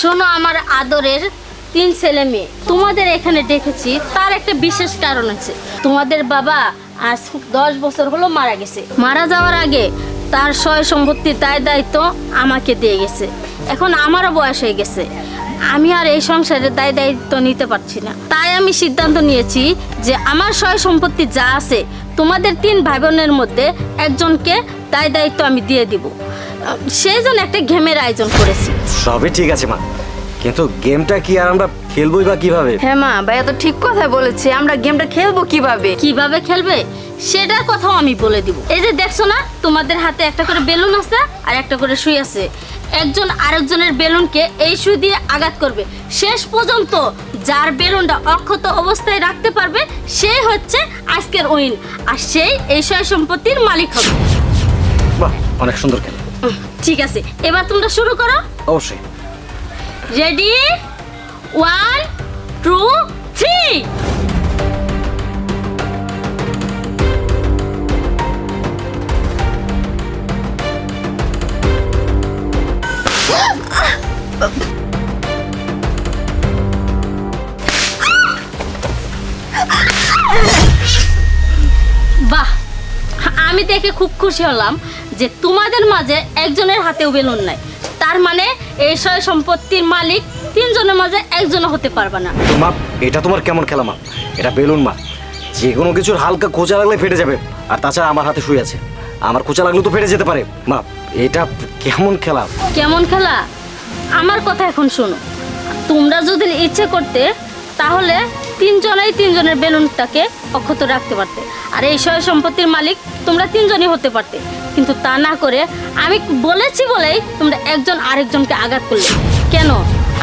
শোনো আমার আদরের তিন ছেলে মেয়ে। তোমাদের এখানে ডেকেছি তার একটা বিশেষ কারণ আছে। তোমাদের বাবা আজ দশ বছর হলো মারা গেছে। মারা যাওয়ার আগে তার সয় সম্পত্তির তাই দায়িত্ব আমাকে দিয়ে গেছে। এখন আমারও বয়স হয়ে গেছে। আমি আর এই সংসারে দায় দায়িত্ব নিতে পারছি না। তাই আমি সিদ্ধান্ত নিয়েছি যে আমার সয় সম্পত্তি যা আছে, তোমাদের তিন ভাই বোনের মধ্যে একজনকে দায় দায়িত্ব আমি দিয়ে দিব। সেই জন্য একটা গেমের আয়োজন করেছি। সবই ঠিক আছে মা। কিন্তু গেমটা কি আর আমরা খেলবোই বা কীভাবে? হ্যাঁ মা ভাইয়া তো ঠিক কথাই বলেছে। আমরা গেমটা খেলব কীভাবে? কীভাবে খেলবে? সেটার কথাও আমি বলে দিব। এই যে দেখছ না তোমাদের হাতে একটা করে বেলুন আছে আর একটা করে সুই আছে। একজন আরেকজনের বেলুনকে এই সুই দিয়ে আঘাত করবে। শেষ পর্যন্ত যার বেলুনটা অক্ষত অবস্থায় রাখতে পারবে সে হচ্ছে আজকের উইন। আর সেই এই সয় সম্পত্তির মালিক হবে। বাহ অনেক সুন্দর খেলা। ঠিক আছে। এবার তোমরা শুরু করো। অবশ্যই। রেডি ওয়ান টু থ্রি বাহ আমি দেখে খুব খুশি হলাম। যে তোমাদের মাঝে একজনের হাতেও বেলুন নাই। তার মানে এই সয় সম্পত্তির মালিক তিনজনের মাঝে একজনও হতে পারবে না। মা এটা তোমার কেমন খেলা মা? এটা বেলুন মা। যে কোনো কিছুর হালকা খোঁচা লাগলে ফেটে যাবে। আর তাছাড়া আমার হাতে শুয়ে আছে। আমার খোঁচা লাগলে তো ফেটে যেতে পারে। মা এটা কেমন খেলা? কেমন খেলা? আমার কথা এখন শোনো। তোমরা যদি ইচ্ছে করতে তাহলে তিনজনেই তিনজনের বেলুনটাকে অক্ষত রাখতে পারতে। আর এই সয় সম্পত্তির মালিক তোমরা তিনজনই হতে পারতে। কিন্তু তা না করে আমি বলেছি বলেই তোমরা একজন আরেকজনকে আঘাত করলে। কেন?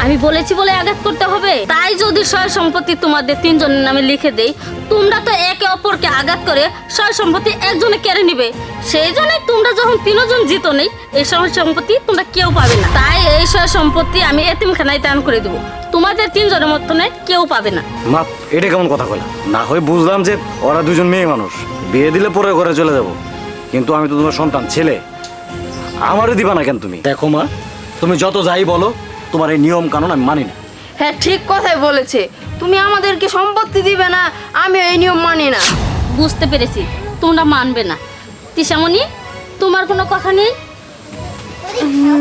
আমি বলেছি বলে আঘাত করতে হবে। তাই যদি সয় সম্পত্তি তোমাদের তিনজনের নামে লিখে দেই, তোমরা তো একে অপরকে আঘাত করে সয় সম্পত্তি একজনে কেড়ে নিবে। সেই জন্যই তোমরা যখন তিনজন জিতো নেই, এই সয় সম্পত্তি তোমরা কেউ পাবে না। তাই এই সয় সম্পত্তি আমি এতিমখানায় দান করে দেবো। তোমাদের তিনজনের মতনে কেউ পাবে না। মা, এটা কেমন কথা কইলা? না হয় বুঝলাম যে ওরা দুজন মেয়ে মানুষ। বিয়ে দিলে পরে ঘরে চলে যাব। কিন্তু আমি তো তোমার সন্তান ছেলে। আমারও দিবা না কেন তুমি? দেখো মা তুমি যত যাই বলো তোমার এই নিয়ম কানুন আমি মানি না। হ্যাঁ ঠিক কথাই বলেছে। তুমি আমাদেরকে সম্পত্তি দিবে না আমি এই নিয়ম মানি না। বুঝতে পেরেছি তোমরা মানবে না। তিশামণি তোমার কোনো কথা নেই?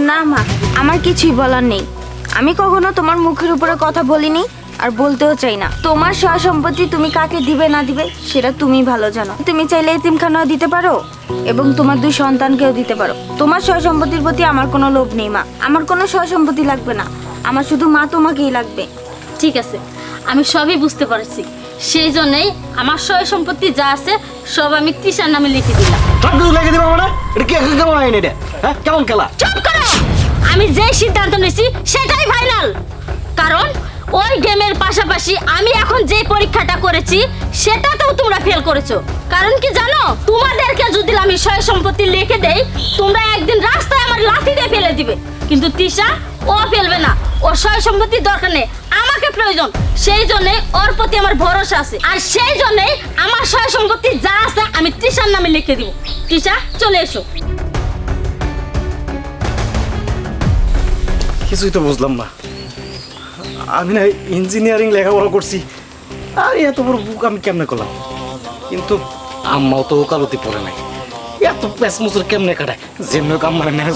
না মা আমার কিছুই বলার নেই। আমি কখনো তোমার মুখের উপরে কথা বলিনি। আর বলতেও চাই না। তোমার সহ সম্পত্তি তুমি কাকে দিবে না দিবে সেটা তুমি ভালো জানো। তুমি চাইলে এতিমখানাও দিতে পারো এবং তোমার দুই সন্তানকেও দিতে পারো। তোমার সহ সম্পত্তির প্রতি আমার কোনো লোভ নেই মা। আমার কোনো সহ সম্পত্তি লাগবে না। আমার শুধু মা তোমাকেই লাগবে। ঠিক আছে আমি সবই বুঝতে পারছি। সেই জন্যই আমার সয় সম্পত্তি যা আছে সব আমি তিশার নামে লিখে দিলাম। সব কিছু লেগে দিবা মানে? এটা কি কেমন আইন এটা? হ্যাঁ কেমন খেলা? চুপ করো! আমি যে সিদ্ধান্ত নিয়েছি সেটাই ফাইনাল গেমের পাশাপাশি আমি এখন যে পরীক্ষাটা করেছি, সেটাতেও তোমরা ফেল করেছ। কারণ কি জানো? তোমাদেরকে যদি আমি সয় সম্পত্তি লিখে দেই, তোমরা একদিন রাস্তায় আমার লাথি দিয়ে ফেলে দিবে। কিন্তু তিশা ও ফেলবে না। ও সয় সম্পত্তির দরকার নেই। আমাকে প্রয়োজন। সেই জন্য ওর প্রতি আমার ভরসা আছে। আর সেই জন্যই আমার সয় সম্পত্তি যা আছে, আমি তৃষার নামে লিখে দিব। তৃষা, চলে এসো। কিছুই তো বুঝলাম না। আমি না ইঞ্জিনিয়ারিং লেখাপড়া করছি। আর এত বড় বুক আমি কেমনে করলাম? কিন্তু আম্মাও তো ওকালতি পড়ে নাই। এত প্যাঁচ মুসুর কেমনে কাটায়? যেমনি কাম মানে ম্যানেজ